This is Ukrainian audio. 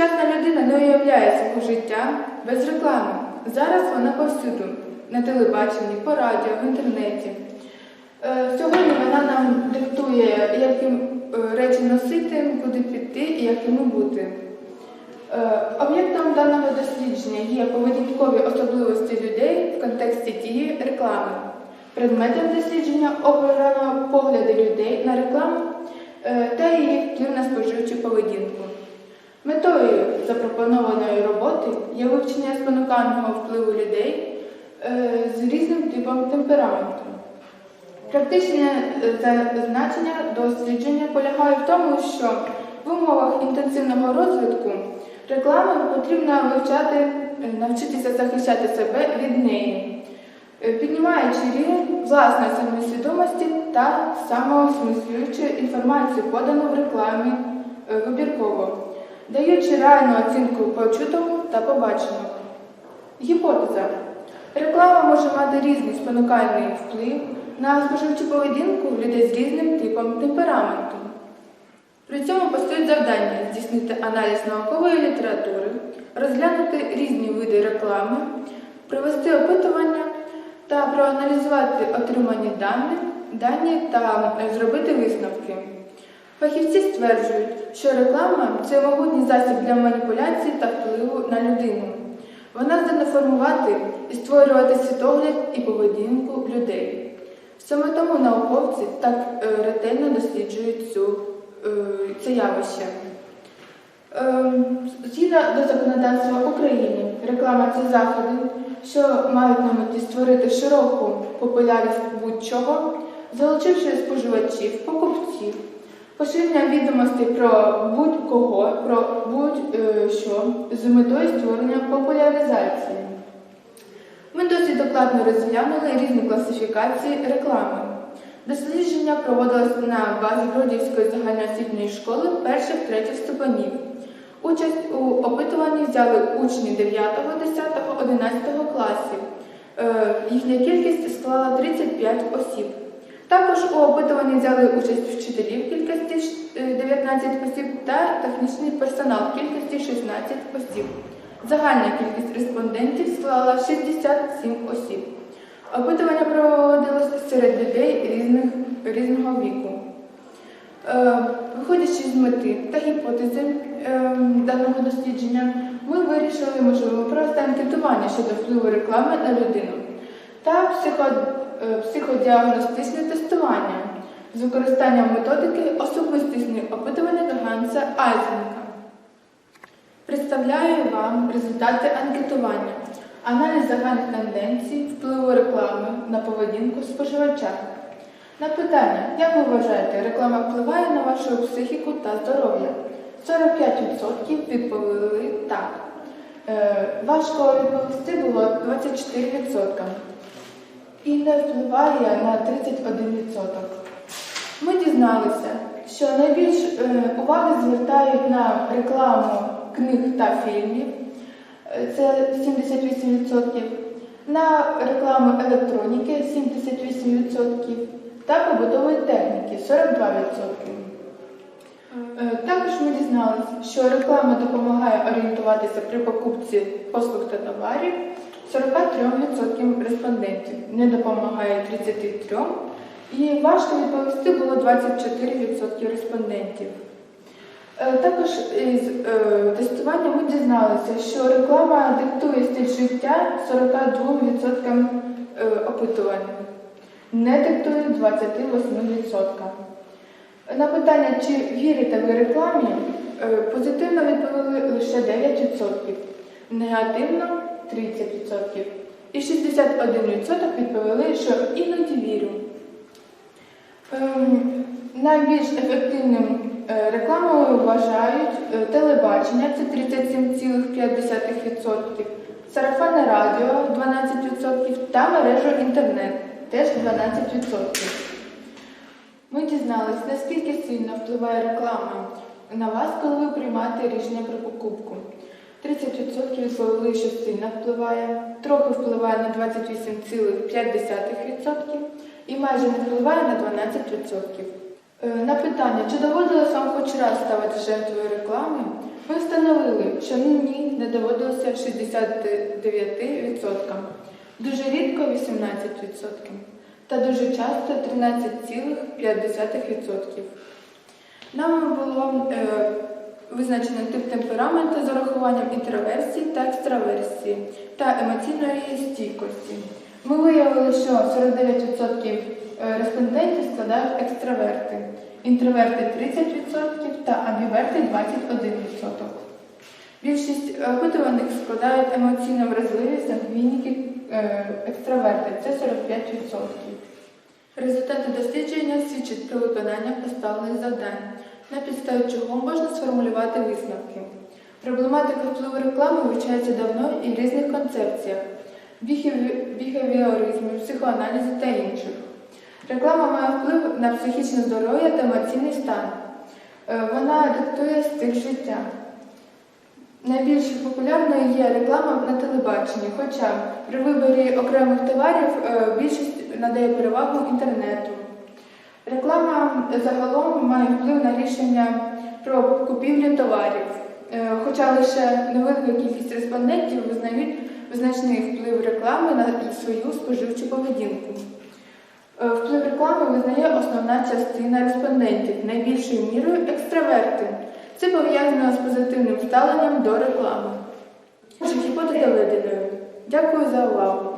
Сучасна людина не уявляє свого життя без реклами. Зараз вона повсюду, на телебаченні, по радіо, в інтернеті. Е, Сьогодні вона нам диктує, яким е, речі носити, куди піти і якими бути. Е, Об'єктом даного дослідження є поведінкові особливості людей в контексті дії реклами. Предметом дослідження обрано погляди людей на рекламу та її вплив на споживчу поведінку. Метою запропонованої роботи є вивчення спонукального впливу людей е, з різним типом темпераменту. Практичне е, значення дослідження полягає в тому, що в умовах інтенсивного розвитку реклами потрібно вивчати, е, навчитися захищати себе від неї, піднімаючи рівень власної самосвідомості та самоосмислюючи інформацію, подану в рекламі вибірково, даючи реальну оцінку почутому та побаченому. Гіпотеза. Реклама може мати різний спонукальний вплив на споживчу поведінку людей з різним типом темпераменту. При цьому постають завдання здійснити аналіз наукової літератури, розглянути різні види реклами, провести опитування та проаналізувати отримані дані, дані та зробити висновки. Фахівці стверджують, що реклама це могутній засіб для маніпуляції та впливу на людину. Вона здатна формувати і створювати світогляд і поведінку людей. Саме тому науковці так е, ретельно досліджують цю, е, це явище. Ем, Згідно до законодавства України, реклама це заходи, що мають на меті створити широку популярність будь-чого, залучивши споживачів, покупців, поширення відомостей про будь-кого, про будь-що з метою створення популяризації. Ми досить докладно розглянули різні класифікації реклами. Дослідження проводилось на базі Бродівської загальноосвітньої школи перших третіх ступенів. Участь у опитуванні взяли учні 9, 10, 11 класів. Е, Їхня кількість склала 35 осіб. Також у опитуванні взяли участь вчителі в кількості е, 19 осіб та технічний персонал в кількості 16 осіб. Загальна кількість респондентів склала 67 осіб. Опитування проводилось серед людей різних, різного віку. Е, Виходячи з мети та гіпотези е, даного дослідження, ми вирішили можливо провести анкетування щодо впливу реклами на людину та психо, е, психодіагностичне тестування з використанням методики особистісних опитування до Ганса Айзенка. Представляю вам результати анкетування, аналіз загальних тенденцій, впливу реклами на поведінку споживача. На питання, як ви вважаєте, реклама впливає на вашу психіку та здоров'я? 45% відповіли так. Е, важко відповісти було 24%. І не впливає на 31%. Ми дізналися, що найбільш е, уваги звертають на рекламу книг та фільмів, е, це 78%, на рекламу електроніки 78% та побутової техніки 42%. Е, Також ми дізналися, що реклама допомагає орієнтуватися при покупці послуг та товарів 43% респондентів, не допомагає 33%, і важко відповісти було 24% респондентів. Е, Також із е, тестування ми дізналися, що реклама диктує стиль життя 42% е, опитувань, не диктує 28%. На питання, чи вірите ви рекламі, позитивно відповіли лише 9%, негативно 30%. І 61% відповіли, що іноді вірю. Ем, Найбільш ефективним е, рекламою вважають е, телебачення, це 37,5%, сарафанне радіо 12% та мережу інтернет теж 12%. Ми дізналися, наскільки сильно впливає реклама на вас, коли ви приймаєте рішення про покупку. 30% відповіли, що сильно впливає, трохи впливає на 28,5% і майже не впливає на 12%. Е, На питання, чи доводилось вам хоч раз ставати жертвою реклами, Ми встановили, що ні не доводилося 69%, дуже рідко 18% та дуже часто 13,5%. Нам було е, визначено тип темпераменту з урахуванням інтроверсії та екстраверсії та емоційної стійкості. Ми виявили, що 49% респондентів складають екстраверти, інтроверти 30% та амбіверти 21%. Більшість е, опитуваних складають емоційно вразливі сангвініки е, екстраверти це 45%. Результати дослідження свідчать про виконання поставлених завдань, на підставі чого можна сформулювати висновки. Проблематика впливу реклами вивчається давно і в різних концепціях біхеві- біхевіоризмі, психоаналізі та інших. Реклама має вплив на психічне здоров'я та емоційний стан. Е, Вона диктує стиль життя. Найбільш популярною є реклама на телебаченні, хоча при виборі окремих товарів е, більшість надає перевагу інтернету. Реклама загалом має вплив на рішення про купівлю товарів, Е, хоча лише невелика кількість респондентів визнають визначний вплив реклами на свою споживчу поведінку. Е, Вплив реклами визнає основна частина респондентів, найбільшою мірою екстраверти. Це пов'язано з позитивним ставленням до реклами. Гіпотеза доведеною. Дякую за увагу.